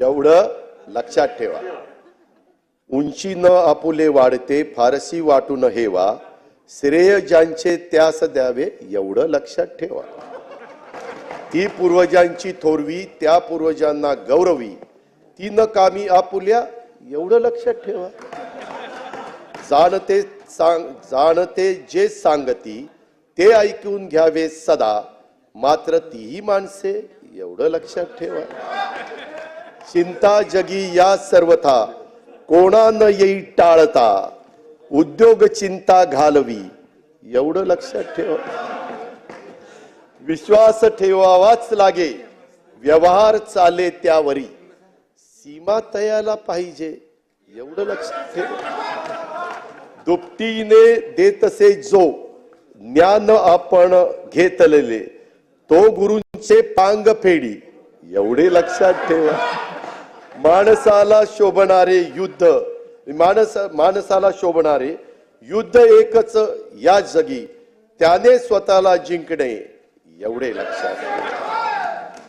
एवढं लक्षात ठेवा. उंची न आपुले वाढते फारसी वाटून हेवा. श्रेय ज्यांचे त्यास द्यावे एवढं लक्षात ठेवा. ती पूर्वजांची थोरवी त्या पूर्वजांना गौरवी. ती न कामी आपुल्या एवढं लक्षात ठेवा. जाणते सांग जाणते जे सांगती ते ऐकून घ्यावे सदा. मात्र तीही माणसे एवढं लक्षात ठेवा. चिंता जगी या सर्वथा कोणा न येई टाळता? उद्योग चिंता घालवी. एवढं लक्षात ठेवा. विश्वास ठेवावाच लागे. व्यवहार चाले त्यावरी. सीमा तयाला पाहिजे. एवढं लक्षात ठेव. दुपटीने देतसे जो. ज्ञान आपण घेतलेले. तो गुरूंचे पांग फेडी. एवढे लक्षात ठेवा. माणसाला शोभणारे युद्ध माणस माणसाला शोभणारे युद्ध एकच या जगी. त्याने स्वतःला जिंकणे एवढे लक्षात